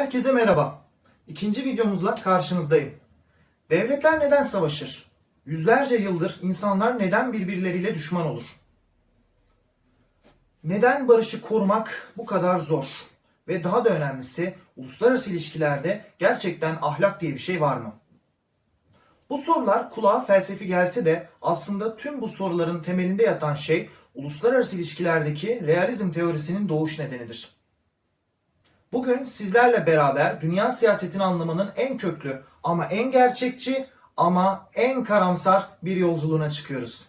Herkese merhaba. İkinci videomuzla karşınızdayım. Devletler neden savaşır? Yüzlerce yıldır insanlar neden birbirleriyle düşman olur? Neden barışı korumak bu kadar zor? Ve daha da önemlisi uluslararası ilişkilerde gerçekten ahlak diye bir şey var mı? Bu sorular kulağa felsefi gelse de aslında tüm bu soruların temelinde yatan şey uluslararası ilişkilerdeki realizm teorisinin doğuş nedenidir. Bugün sizlerle beraber dünya siyasetini anlamanın en köklü ama en gerçekçi ama en karamsar bir yolculuğuna çıkıyoruz.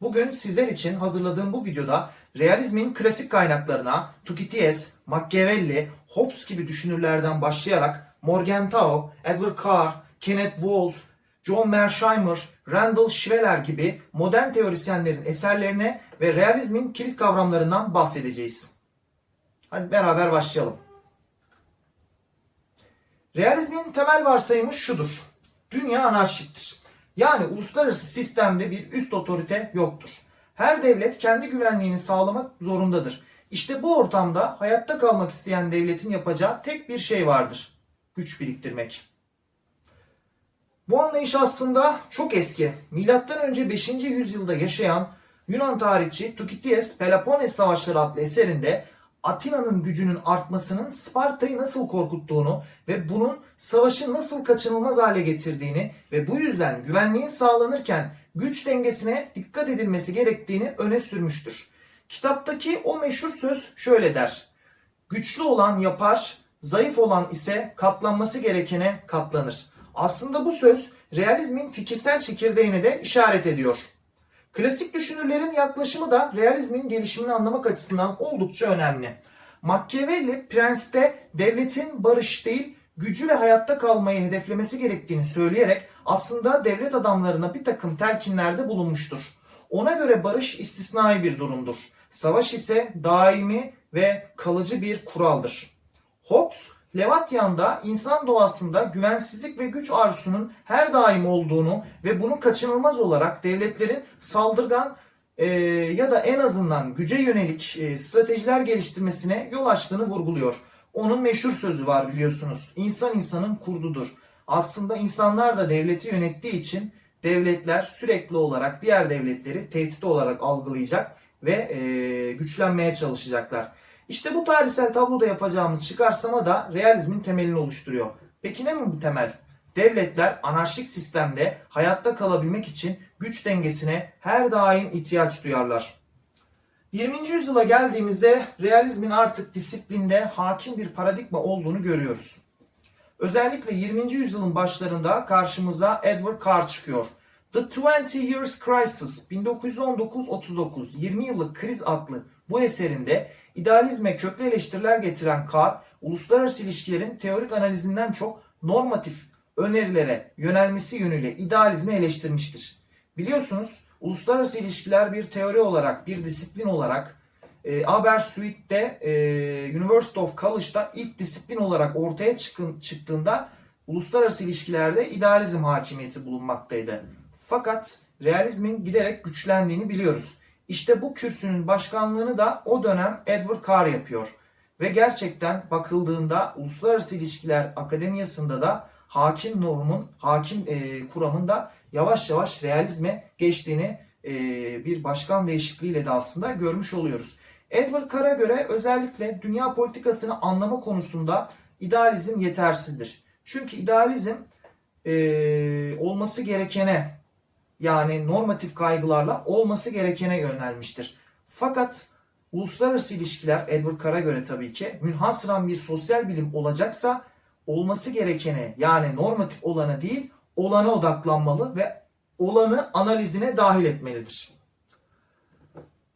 Bugün sizler için hazırladığım bu videoda realizmin klasik kaynaklarına Thukydides, Machiavelli, Hobbes gibi düşünürlerden başlayarak Morgenthau, Edward Carr, Kenneth Walls, John Mearsheimer, Randall Schweller gibi modern teorisyenlerin eserlerine ve realizmin kilit kavramlarından bahsedeceğiz. Hadi beraber başlayalım. Realizmin temel varsayımı şudur. Dünya anarşiktir. Yani uluslararası sistemde bir üst otorite yoktur. Her devlet kendi güvenliğini sağlamak zorundadır. İşte bu ortamda hayatta kalmak isteyen devletin yapacağı tek bir şey vardır. Güç biriktirmek. Bu anlayış aslında çok eski. Milattan önce 5. yüzyılda yaşayan Yunan tarihçi Thukydides Peloponnes Savaşları adlı eserinde Atina'nın gücünün artmasının Sparta'yı nasıl korkuttuğunu ve bunun savaşı nasıl kaçınılmaz hale getirdiğini ve bu yüzden güvenliğin sağlanırken güç dengesine dikkat edilmesi gerektiğini öne sürmüştür. Kitaptaki o meşhur söz şöyle der. Güçlü olan yapar, zayıf olan ise katlanması gerekene katlanır. Aslında bu söz realizmin fikirsel çekirdeğine de işaret ediyor. Klasik düşünürlerin yaklaşımı da realizmin gelişimini anlamak açısından oldukça önemli. Machiavelli Prens'te devletin barış değil gücü ve hayatta kalmayı hedeflemesi gerektiğini söyleyerek aslında devlet adamlarına bir takım telkinlerde bulunmuştur. Ona göre barış istisnai bir durumdur. Savaş ise daimi ve kalıcı bir kuraldır. Hobbes, Leviathan'da insan doğasında güvensizlik ve güç arzusunun her daim olduğunu ve bunun kaçınılmaz olarak devletlerin saldırgan e, ya da en azından güce yönelik e, stratejiler geliştirmesine yol açtığını vurguluyor. Onun meşhur sözü var biliyorsunuz. İnsan insanın kurdudur. Aslında insanlar da devleti yönettiği için devletler sürekli olarak diğer devletleri tehdit olarak algılayacak ve e, güçlenmeye çalışacaklar. İşte bu tarihsel tabloda yapacağımız çıkarsama da realizmin temelini oluşturuyor. Peki ne mi bu temel? Devletler anarşik sistemde hayatta kalabilmek için güç dengesine her daim ihtiyaç duyarlar. 20. yüzyıla geldiğimizde realizmin artık disiplinde hakim bir paradigma olduğunu görüyoruz. Özellikle 20. yüzyılın başlarında karşımıza Edward Carr çıkıyor. The 20 Years Crisis 1919-39 20 yıllık kriz adlı bu eserinde idealizme köklü eleştiriler getiren Carr, uluslararası ilişkilerin teorik analizinden çok normatif önerilere yönelmesi yönüyle idealizmi eleştirmiştir. Biliyorsunuz uluslararası ilişkiler bir teori olarak, bir disiplin olarak e, Aberystwyth'te e, University of College'da ilk disiplin olarak ortaya çıkın, çıktığında uluslararası ilişkilerde idealizm hakimiyeti bulunmaktaydı. Fakat realizmin giderek güçlendiğini biliyoruz. İşte bu kürsünün başkanlığını da o dönem Edward Carr yapıyor. Ve gerçekten bakıldığında Uluslararası İlişkiler Akademiyası'nda da hakim normun, hakim e, kuramın da yavaş yavaş realizme geçtiğini e, bir başkan değişikliğiyle de aslında görmüş oluyoruz. Edward Carr'a göre özellikle dünya politikasını anlama konusunda idealizm yetersizdir. Çünkü idealizm e, olması gerekene yani normatif kaygılarla olması gerekene yönelmiştir. Fakat uluslararası ilişkiler Edward Carr'a göre tabii ki münhasıran bir sosyal bilim olacaksa olması gerekene yani normatif olana değil olana odaklanmalı ve olanı analizine dahil etmelidir.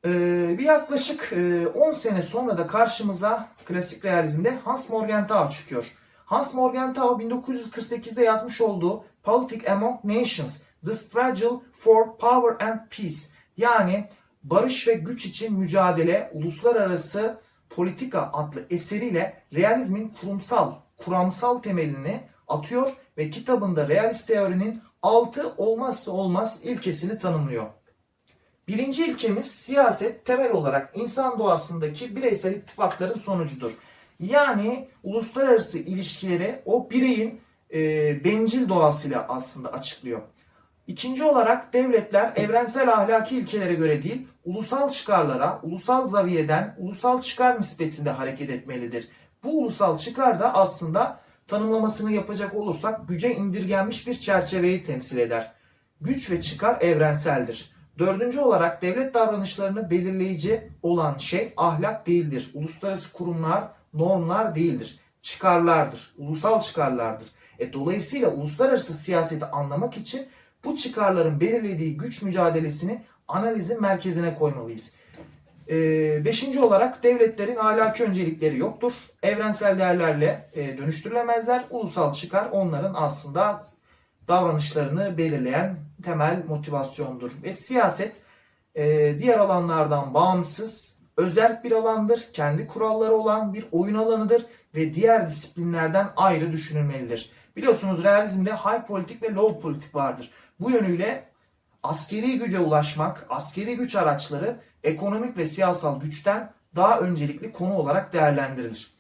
Ee, bir yaklaşık 10 sene sonra da karşımıza klasik realizmde Hans Morgenthau çıkıyor. Hans Morgenthau 1948'de yazmış olduğu Politics Among Nations The Struggle for Power and Peace yani Barış ve Güç için Mücadele Uluslararası Politika adlı eseriyle realizmin kurumsal, kuramsal temelini atıyor ve kitabında realist teorinin altı olmazsa olmaz ilkesini tanımlıyor. Birinci ilkemiz siyaset temel olarak insan doğasındaki bireysel ittifakların sonucudur. Yani uluslararası ilişkileri o bireyin e, bencil doğasıyla aslında açıklıyor. İkinci olarak devletler evrensel ahlaki ilkelere göre değil, ulusal çıkarlara, ulusal zaviyeden, ulusal çıkar nispetinde hareket etmelidir. Bu ulusal çıkar da aslında tanımlamasını yapacak olursak güce indirgenmiş bir çerçeveyi temsil eder. Güç ve çıkar evrenseldir. Dördüncü olarak devlet davranışlarını belirleyici olan şey ahlak değildir. Uluslararası kurumlar, normlar değildir. Çıkarlardır, ulusal çıkarlardır. E, dolayısıyla uluslararası siyaseti anlamak için bu çıkarların belirlediği güç mücadelesini analizin merkezine koymalıyız. Ee, beşinci olarak devletlerin ahlaki öncelikleri yoktur. Evrensel değerlerle e, dönüştürülemezler. Ulusal çıkar onların aslında davranışlarını belirleyen temel motivasyondur. Ve siyaset e, diğer alanlardan bağımsız, özel bir alandır. Kendi kuralları olan bir oyun alanıdır ve diğer disiplinlerden ayrı düşünülmelidir. Biliyorsunuz realizmde high politik ve low politik vardır. Bu yönüyle askeri güce ulaşmak, askeri güç araçları ekonomik ve siyasal güçten daha öncelikli konu olarak değerlendirilir.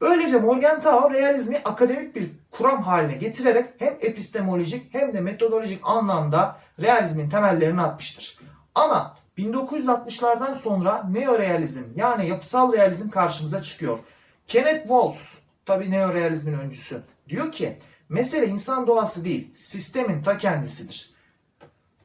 Böylece Morgenthau realizmi akademik bir kuram haline getirerek hem epistemolojik hem de metodolojik anlamda realizmin temellerini atmıştır. Ama 1960'lardan sonra neorealizm yani yapısal realizm karşımıza çıkıyor. Kenneth Waltz tabi neorealizmin öncüsü diyor ki mesele insan doğası değil sistemin ta kendisidir.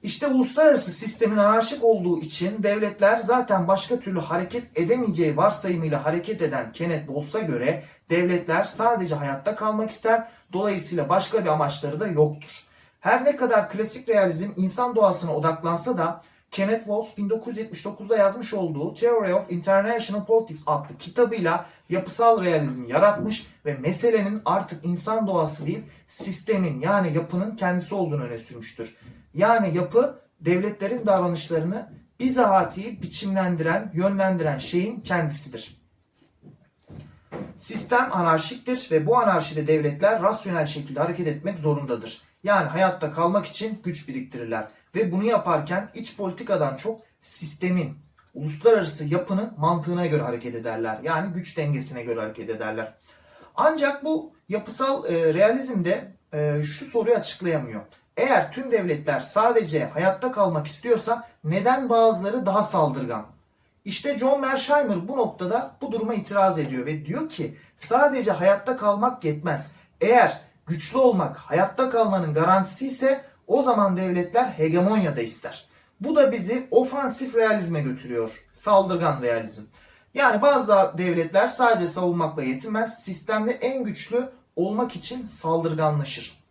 İşte uluslararası sistemin anarşik olduğu için devletler zaten başka türlü hareket edemeyeceği varsayımıyla hareket eden Kenneth Waltz'a göre devletler sadece hayatta kalmak ister, dolayısıyla başka bir amaçları da yoktur. Her ne kadar klasik realizm insan doğasına odaklansa da Kenneth Waltz 1979'da yazmış olduğu Theory of International Politics adlı kitabıyla yapısal realizmi yaratmış ve meselenin artık insan doğası değil sistemin yani yapının kendisi olduğunu öne sürmüştür. Yani yapı devletlerin davranışlarını bizatihi biçimlendiren, yönlendiren şeyin kendisidir. Sistem anarşiktir ve bu anarşide devletler rasyonel şekilde hareket etmek zorundadır. Yani hayatta kalmak için güç biriktirirler ve bunu yaparken iç politikadan çok sistemin, uluslararası yapının mantığına göre hareket ederler. Yani güç dengesine göre hareket ederler. Ancak bu yapısal e, realizmde e, şu soruyu açıklayamıyor. Eğer tüm devletler sadece hayatta kalmak istiyorsa neden bazıları daha saldırgan? İşte John Mearsheimer bu noktada bu duruma itiraz ediyor ve diyor ki sadece hayatta kalmak yetmez. Eğer güçlü olmak hayatta kalmanın garantisi ise o zaman devletler hegemonya da ister. Bu da bizi ofansif realizme götürüyor. Saldırgan realizm. Yani bazı devletler sadece savunmakla yetinmez. Sistemde en güçlü olmak için saldırganlaşır.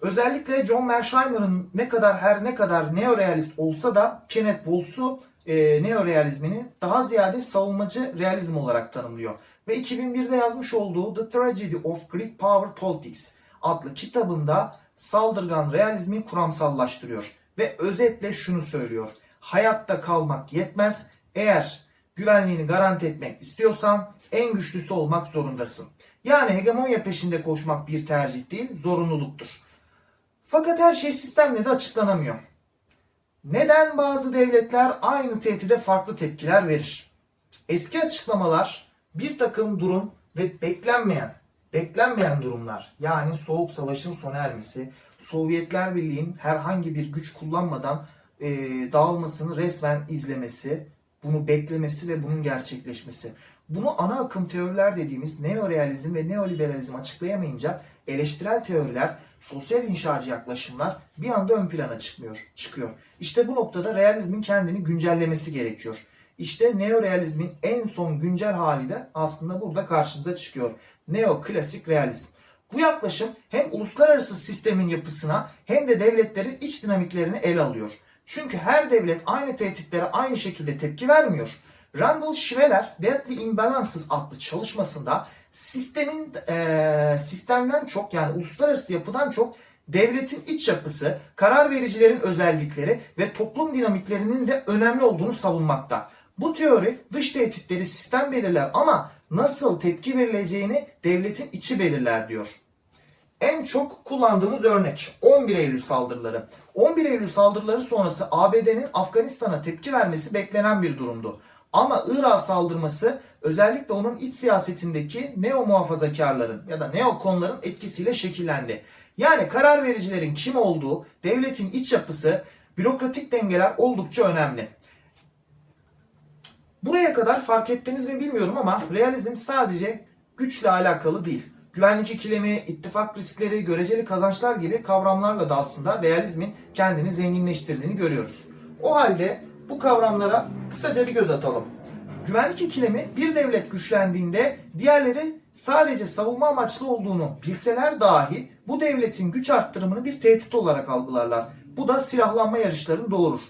Özellikle John Mearsheimer'ın ne kadar her ne kadar neorealist olsa da Kenneth Waltz'u e, neorealizmini daha ziyade savunmacı realizm olarak tanımlıyor. Ve 2001'de yazmış olduğu The Tragedy of Greek Power Politics adlı kitabında saldırgan realizmi kuramsallaştırıyor. Ve özetle şunu söylüyor. Hayatta kalmak yetmez. Eğer güvenliğini garanti etmek istiyorsan en güçlüsü olmak zorundasın. Yani hegemonya peşinde koşmak bir tercih değil, zorunluluktur. Fakat her şey sistemle de açıklanamıyor. Neden bazı devletler aynı tehdide farklı tepkiler verir? Eski açıklamalar bir takım durum ve beklenmeyen, beklenmeyen durumlar yani Soğuk Savaş'ın sona ermesi, Sovyetler Birliği'nin herhangi bir güç kullanmadan e, dağılmasını resmen izlemesi, bunu beklemesi ve bunun gerçekleşmesi. Bunu ana akım teoriler dediğimiz neorealizm ve neoliberalizm açıklayamayınca eleştirel teoriler, sosyal inşacı yaklaşımlar bir anda ön plana çıkmıyor, çıkıyor. İşte bu noktada realizmin kendini güncellemesi gerekiyor. İşte neorealizmin en son güncel hali de aslında burada karşımıza çıkıyor. Neoklasik realizm. Bu yaklaşım hem uluslararası sistemin yapısına hem de devletlerin iç dinamiklerini ele alıyor. Çünkü her devlet aynı tehditlere aynı şekilde tepki vermiyor. Randall Schweller Deadly Imbalances adlı çalışmasında sistemin e, sistemden çok yani uluslararası yapıdan çok devletin iç yapısı, karar vericilerin özellikleri ve toplum dinamiklerinin de önemli olduğunu savunmakta. Bu teori dış tehditleri sistem belirler ama nasıl tepki verileceğini devletin içi belirler diyor. En çok kullandığımız örnek 11 Eylül saldırıları. 11 Eylül saldırıları sonrası ABD'nin Afganistan'a tepki vermesi beklenen bir durumdu. Ama Irak'a saldırması özellikle onun iç siyasetindeki neo muhafazakarların ya da neokonların etkisiyle şekillendi. Yani karar vericilerin kim olduğu, devletin iç yapısı, bürokratik dengeler oldukça önemli. Buraya kadar fark ettiniz mi bilmiyorum ama realizm sadece güçle alakalı değil. Güvenlik ikilemi, ittifak riskleri, göreceli kazançlar gibi kavramlarla da aslında realizmin kendini zenginleştirdiğini görüyoruz. O halde bu kavramlara kısaca bir göz atalım. Güvenlik ikilemi bir devlet güçlendiğinde diğerleri sadece savunma amaçlı olduğunu bilseler dahi bu devletin güç arttırımını bir tehdit olarak algılarlar. Bu da silahlanma yarışlarını doğurur.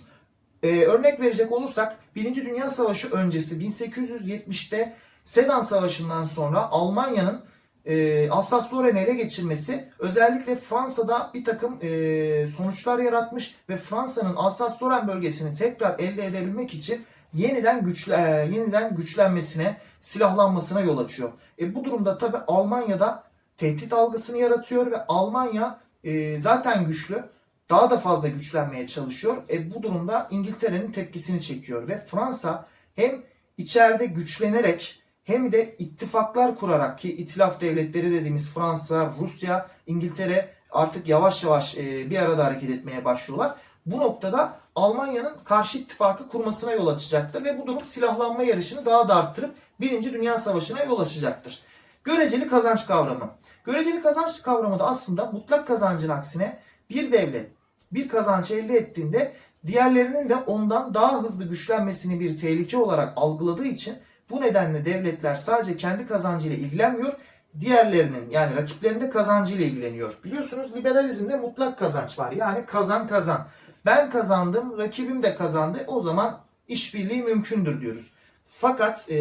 Ee, örnek verecek olursak Birinci Dünya Savaşı öncesi 1870'te Sedan Savaşı'ndan sonra Almanya'nın e, Alsas-Lorraine'i ele geçirmesi özellikle Fransa'da bir takım e, sonuçlar yaratmış ve Fransa'nın Alsas-Lorraine bölgesini tekrar elde edebilmek için yeniden güçle, e, yeniden güçlenmesine, silahlanmasına yol açıyor. E, bu durumda tabi Almanya'da tehdit algısını yaratıyor ve Almanya e, zaten güçlü daha da fazla güçlenmeye çalışıyor. E, bu durumda İngiltere'nin tepkisini çekiyor ve Fransa hem içeride güçlenerek hem de ittifaklar kurarak ki itilaf devletleri dediğimiz Fransa, Rusya, İngiltere artık yavaş yavaş e, bir arada hareket etmeye başlıyorlar. Bu noktada Almanya'nın karşı ittifakı kurmasına yol açacaktır ve bu durum silahlanma yarışını daha da arttırıp Birinci Dünya Savaşı'na yol açacaktır. Göreceli kazanç kavramı. Göreceli kazanç kavramı da aslında mutlak kazancın aksine bir devlet bir kazanç elde ettiğinde diğerlerinin de ondan daha hızlı güçlenmesini bir tehlike olarak algıladığı için bu nedenle devletler sadece kendi kazancıyla ilgilenmiyor, diğerlerinin yani rakiplerinin de kazancıyla ilgileniyor. Biliyorsunuz liberalizmde mutlak kazanç var. Yani kazan kazan. Ben kazandım, rakibim de kazandı. O zaman işbirliği mümkündür diyoruz. Fakat e,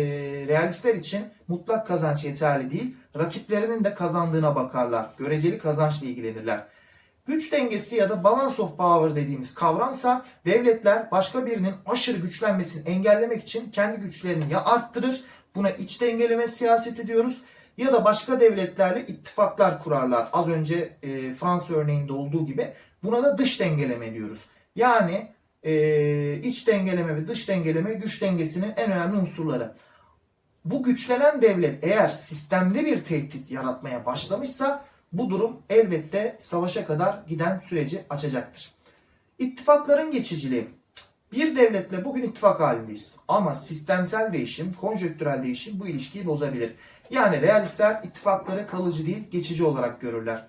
realistler için mutlak kazanç yeterli değil. Rakiplerinin de kazandığına bakarlar. Göreceli kazançla ilgilenirler. Güç dengesi ya da balance of power dediğimiz kavramsa devletler başka birinin aşırı güçlenmesini engellemek için kendi güçlerini ya arttırır, buna iç dengeleme siyaseti diyoruz ya da başka devletlerle ittifaklar kurarlar. Az önce e, Fransa örneğinde olduğu gibi buna da dış dengeleme diyoruz. Yani e, iç dengeleme ve dış dengeleme güç dengesinin en önemli unsurları. Bu güçlenen devlet eğer sistemde bir tehdit yaratmaya başlamışsa bu durum elbette savaşa kadar giden süreci açacaktır. İttifakların geçiciliği. Bir devletle bugün ittifak halindeyiz. Ama sistemsel değişim, konjöktürel değişim bu ilişkiyi bozabilir. Yani realistler ittifakları kalıcı değil, geçici olarak görürler.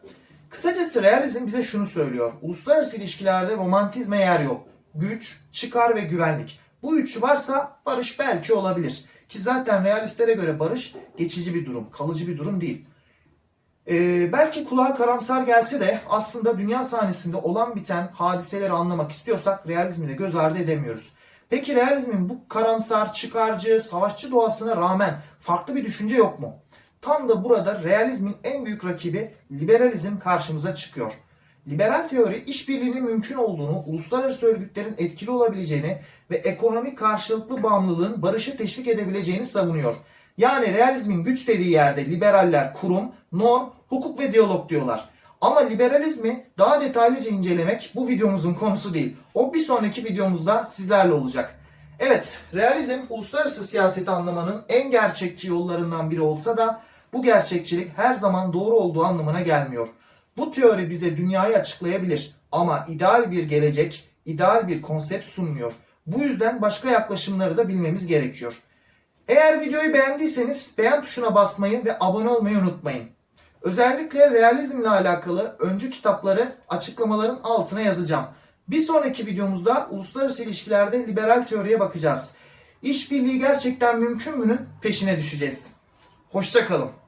Kısacası realizm bize şunu söylüyor. Uluslararası ilişkilerde romantizme yer yok. Güç, çıkar ve güvenlik. Bu üçü varsa barış belki olabilir. Ki zaten realistlere göre barış geçici bir durum, kalıcı bir durum değil. Ee, belki kulağa karamsar gelse de aslında dünya sahnesinde olan biten hadiseleri anlamak istiyorsak realizmi de göz ardı edemiyoruz. Peki realizmin bu karamsar, çıkarcı, savaşçı doğasına rağmen farklı bir düşünce yok mu? Tam da burada realizmin en büyük rakibi liberalizm karşımıza çıkıyor. Liberal teori işbirliğinin mümkün olduğunu, uluslararası örgütlerin etkili olabileceğini ve ekonomik karşılıklı bağımlılığın barışı teşvik edebileceğini savunuyor. Yani realizmin güç dediği yerde liberaller kurum, norm, hukuk ve diyalog diyorlar. Ama liberalizmi daha detaylıca incelemek bu videomuzun konusu değil. O bir sonraki videomuzda sizlerle olacak. Evet, realizm uluslararası siyaseti anlamanın en gerçekçi yollarından biri olsa da bu gerçekçilik her zaman doğru olduğu anlamına gelmiyor. Bu teori bize dünyayı açıklayabilir ama ideal bir gelecek, ideal bir konsept sunmuyor. Bu yüzden başka yaklaşımları da bilmemiz gerekiyor. Eğer videoyu beğendiyseniz beğen tuşuna basmayı ve abone olmayı unutmayın. Özellikle realizmle alakalı öncü kitapları açıklamaların altına yazacağım. Bir sonraki videomuzda uluslararası ilişkilerde liberal teoriye bakacağız. İşbirliği gerçekten mümkün mü'nün peşine düşeceğiz. Hoşçakalın.